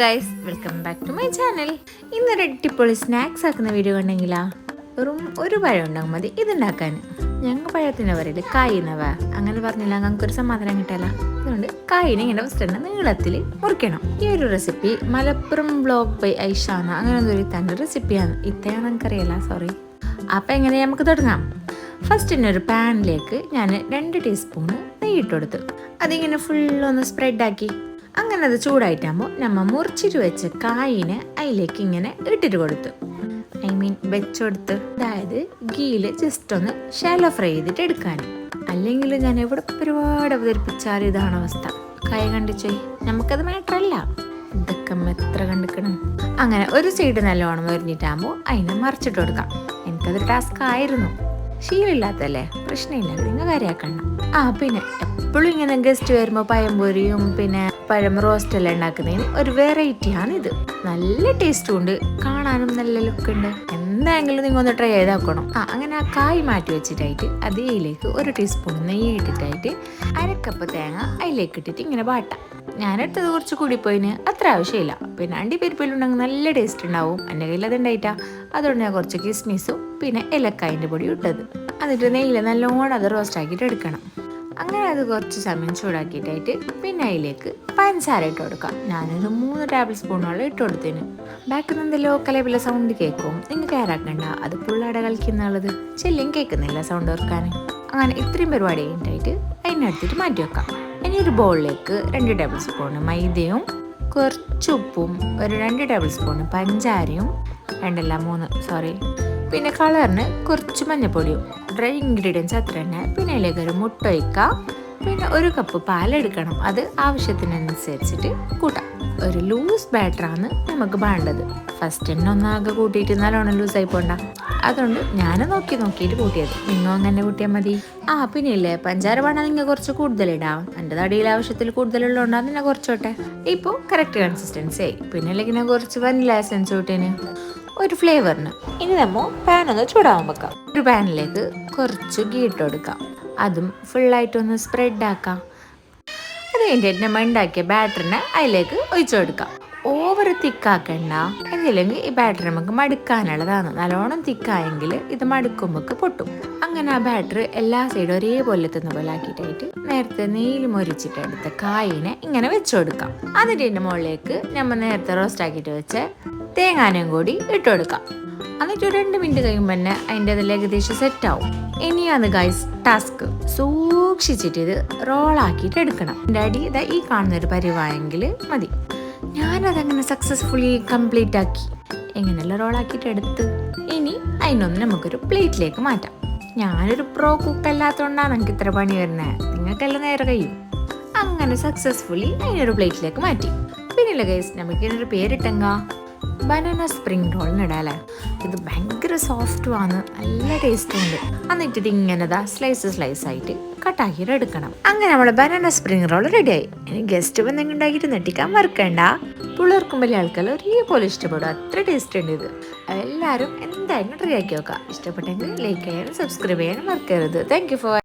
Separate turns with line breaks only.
Guys welcome back to my channel ഇന്നൊരു അടിപൊളി snacks ആക്കുന്ന വീഡിയോ കണ്ടെങ്കിലാ? വെറും ഒരു പഴം ഉണ്ടാകും മതി. ഇതുണ്ടാക്കാൻ. ഞങ്ങൾ പഴത്തിന്റെ പറയൽ കായിന്നവ അങ്ങനെ പറഞ്ഞില്ല ഞങ്ങൾക്ക് ഒരു സമാധാനം കിട്ടാല അതുകൊണ്ട് കായിനെ ഇങ്ങനെ ഫസ്റ്റ് തന്നെ നീളത്തിൽ മുറിക്കണം. ഈ ഒരു recipe Malappuram blog by Aishana അങ്ങനെ ഒരു തന്നെ റെസിപ്പിയാണ് ഇത്രയാണ് നമുക്കറിയില്ല സോറി അപ്പം എങ്ങനെ നമുക്ക് തുടങ്ങാം? ഫസ്റ്റ് ഇന്നൊരു പാനിലേക്ക് ഞാൻ രണ്ട് ടീസ്പൂണ് നെയ്യ് അതിങ്ങനെ ഫുള്ളൊന്ന് സ്പ്രെഡാക്കി അങ്ങനെ അത് ചൂടായിട്ടാകുമ്പോൾ നമ്മ മുറിച്ചിട്ട് വെച്ച കായിനെ അതിലേക്ക് ഇങ്ങനെ ഇട്ടിട്ട് കൊടുത്തു. ഐ മീൻ വെച്ചെടുത്ത്. അതായത് ഗീൽ ജസ്റ്റ് ഒന്ന് ഷാലോ ഫ്രൈ ചെയ്തിട്ട് എടുക്കാൻ അല്ലെങ്കിൽ ഞാൻ എവിടെ ഒരുപാട് അവതരിപ്പിച്ചാൽ ഇതാണ് അവസ്ഥ. കായ കണ്ടിച്ചേ? നമുക്കത് മാറ്ററല്ല. ഇതൊക്കെ എത്ര കണ്ടിക്കണം? അങ്ങനെ ഒരു സൈഡ് നല്ലോണം വരിഞ്ഞിട്ടാകുമ്പോൾ അതിനെ മറിച്ചിട്ട് കൊടുക്കാം. എനിക്കതൊരു ടാസ്ക് ആയിരുന്നു. ശീലമില്ലാത്തല്ലേ പ്രശ്നമില്ല നിങ്ങൾ കാര്യമാക്കണ്ട ആ പിന്നെ എപ്പോഴും ഇങ്ങനെ ഗസ്റ്റ് വരുമ്പോൾ പഴംപൊരിയും പിന്നെ പഴം റോസ്റ്റ് എല്ലാം ഉണ്ടാക്കുന്നതിന്? ഒരു വെറൈറ്റിയാണ് ഇത് നല്ല ടേസ്റ്റും ഉണ്ട്. കാണാനും നല്ല ലുക്ക് ഉണ്ട്. എന്തായെങ്കിലും നിങ്ങൾ ഒന്ന് ട്രൈ ചെയ്താക്കണം ആ അങ്ങനെ ആ കായ് മാറ്റി വെച്ചിട്ടായിട്ട് അതിലേക്ക് ഒരു ടീസ്പൂൺ നെയ്യ് ഇട്ടിട്ടായിട്ട് അരക്കപ്പ് തേങ്ങ അതിലേക്ക് ഇട്ടിട്ട് ഇങ്ങനെ വാട്ടാം. ഞാനെടുത്തത് കുറച്ച് കൂടിപ്പോയിന്. അത്ര ആവശ്യമില്ല. പിന്നെ അണ്ടി പരിപ്പിലുണ്ടെങ്കിൽ നല്ല ടേസ്റ്റ് ഉണ്ടാവും. എന്റെ കയ്യിൽ അത് ഉണ്ടായിട്ടാ. അതുകൊണ്ട് ഞാൻ കുറച്ച് കിസ്മിസും പിന്നെ ഇലക്കായിന്റെ പൊടി ഇട്ടത്. എന്നിട്ട് നെയ്യിൽ നല്ലോണം അത് റോസ്റ്റ് ആക്കിയിട്ട് എടുക്കണം. അങ്ങനെ അത് കുറച്ച് സമയം ചൂടാക്കിയിട്ടായിട്ട് പിന്നെ അതിലേക്ക് പഞ്ചസാര ഇട്ട് കൊടുക്കാം. ഞാനൊരു മൂന്ന് ടേബിൾ സ്പൂണോളം ഇട്ട് കൊടുത്തിന്. ബാക്കിൽ നിന്ന് കലപില സൗണ്ട് കേൾക്കും. നിങ്ങൾ കയറാക്കണ്ട അത് പുള്ളാടെ കളിക്കുന്നുള്ളത് ചെല്ലും കേൾക്കുന്നില്ല സൗണ്ട് ഓർക്കാൻ അങ്ങനെ ഇത്രയും പരിപാടി കഴിഞ്ഞിട്ടായിട്ട് അതിനടുത്തിട്ട് മാറ്റി വെക്കാം. ഇനി ഒരു ബൗളിലേക്ക് രണ്ട് ടേബിൾ സ്പൂൺ മൈദയും കുറച്ച് ഉപ്പും ഒരു രണ്ട് ടേബിൾ സ്പൂൺ പഞ്ചാരയും രണ്ടല്ല മൂന്ന് സോറി പിന്നെ കളറിന് കുറച്ച് മഞ്ഞപ്പൊടിയും ഡ്രൈ ഇൻഗ്രീഡിയൻസ് അത്ര തന്നെ. പിന്നെ അതിലേക്ക് ഒരു മുട്ട ഒഴിക്കുക പിന്നെ ഒരു കപ്പ് പാലെടുക്കണം. അത് ആവശ്യത്തിനനുസരിച്ചിട്ട് കൂട്ടാം. ഒരു ലൂസ് ബാറ്ററാണ് നമുക്ക് വേണ്ടത്. ഫസ്റ്റ് തന്നെ ഒന്നാകെ കൂട്ടിയിട്ട് നല്ലോണം ലൂസായി പോണ്ട. അതുകൊണ്ട് ഞാൻ നോക്കി നോക്കിയിട്ട് കൂട്ടിയത്. നിങ്ങൾ അങ്ങനെ കൂട്ടിയാൽ മതി. ആ പിന്നെ ഇല്ലേ പഞ്ചാര വേണമെങ്കിൽ നിങ്ങൾ കുറച്ച് കൂടുതലിടാം. എന്റെ തടിയിൽ ആവശ്യത്തിൽ കൂടുതലുള്ളതുകൊണ്ട് അതിനെ കുറച്ചോട്ടെ. ഇപ്പോൾ കറക്റ്റ് കൺസിസ്റ്റൻസി ആയി. പിന്നെ അല്ലെങ്കിൽ കുറച്ച് വനില എസൻസ് കൂട്ടിന് ഒരു ഫ്ലേവറിന് ഇനി നമ്മൾ പാൻ ഒന്ന് ചൂടാവാൻ വെക്കാം. ഒരു പാനിലേക്ക് കുറച്ച് ഗീ ഇട്ട് കൊടുക്കാം. അതും ഫുള്ളായിട്ടൊന്ന് സ്പ്രെഡ് ആക്കാം. അത് കഴിഞ്ഞിട്ട് നമ്മൾ ഉണ്ടാക്കിയ ബാറ്ററിനെ അതിലേക്ക് ഒഴിച്ചു കൊടുക്കാം. ഓവർ തിക്കാക്കണ്ട. എന്നില്ലെങ്കിൽ ഈ ബാറ്ററി നമുക്ക് മടുക്കാനുള്ളതാണ്. നല്ലോണം തിക്കായെങ്കിൽ ഇത് മടുക്കുമ്പോൾ പൊട്ടും. അങ്ങനെ ആ ബാറ്ററി എല്ലാ സൈഡും ഒരേപോലെ എത്തുന്ന പോലെ ആക്കിയിട്ടായിട്ട് നേരത്തെ നെയ്യിൽ മുരിച്ചിട്ടെടുത്ത കായിനെ ഇങ്ങനെ വെച്ചു കൊടുക്കാം. അതിന്റെ മുകളിലേക്ക് നമ്മൾ നേരത്തെ റോസ്റ്റ് ആക്കിയിട്ട് വെച്ച തേങ്ങാനും കൂടി ഇട്ട് കൊടുക്കാം. എന്നിട്ട് ഒരു രണ്ട് മിനിറ്റ് കഴിയുമ്പോൾ തന്നെ അതിന്റെ അതിൽ ഏകദേശം സെറ്റ് ആവും. ഇനിയാണ് ഗൈസ് ടാസ്ക് സൂക്ഷിച്ചിട്ട് ഇത് റോളാക്കിയിട്ട് എടുക്കണം. എന്റെ അടി ഇതാ ഈ കാണുന്നൊരു പരിവായെങ്കിൽ മതി. ഞാനതങ്ങനെ സക്സസ്ഫുള്ളി കംപ്ലീറ്റ് ആക്കി. എങ്ങനെയല്ല റോളാക്കിയിട്ട് എടുത്ത്. ഇനി അതിനൊന്ന് നമുക്കൊരു പ്ലേറ്റിലേക്ക് മാറ്റാം. ഞാനൊരു പ്രോ കുക്ക് അല്ലാത്തതുകൊണ്ടാണ് എനിക്ക് ഇത്ര പണി വരുന്നത് നിങ്ങൾക്കെല്ലാം നേരെ കഴിയും. അങ്ങനെ സക്സസ്ഫുള്ളി അതിനൊരു പ്ലേറ്റിലേക്ക് മാറ്റി. പിന്നില്ല ഗൈസ് നമുക്ക് ഇതിനൊരു പേരിട്ടെങ്കാ ബനാന സ്പ്രിംഗ് റോളിന് ഇടാല്ലേ? ഇത് ഭയങ്കര സോഫ്റ്റുമാണ് നല്ല ടേസ്റ്റ് ഉണ്ട്. എന്നിട്ട് ഇത് സ്ലൈസ് സ്ലൈസ് ആയിട്ട് കട്ടാക്കിയിട്ട് എടുക്കണം. അങ്ങനെ നമ്മുടെ ബനാന സ്പ്രിംഗ് റോൾ റെഡിയായി ഇനി ഗസ്റ്റ് വന്നെങ്കിൽ ഉണ്ടാക്കിയിട്ട് നെട്ടിക്കാൻ മറക്കണ്ട. പിള്ളേർക്കും വലിയ ആൾക്കാർ ഒരേപോലെ ഇഷ്ടപ്പെടും. അത്ര ടേസ്റ്റ് ഉണ്ട് ഇത്. എല്ലാവരും എന്തായാലും ട്രൈ ആക്കി നോക്കാം. ഇഷ്ടപ്പെട്ടെങ്കിൽ ലൈക്ക് ചെയ്യാനും സബ്സ്ക്രൈബ് ചെയ്യാനും മറക്കരുത്. Thank for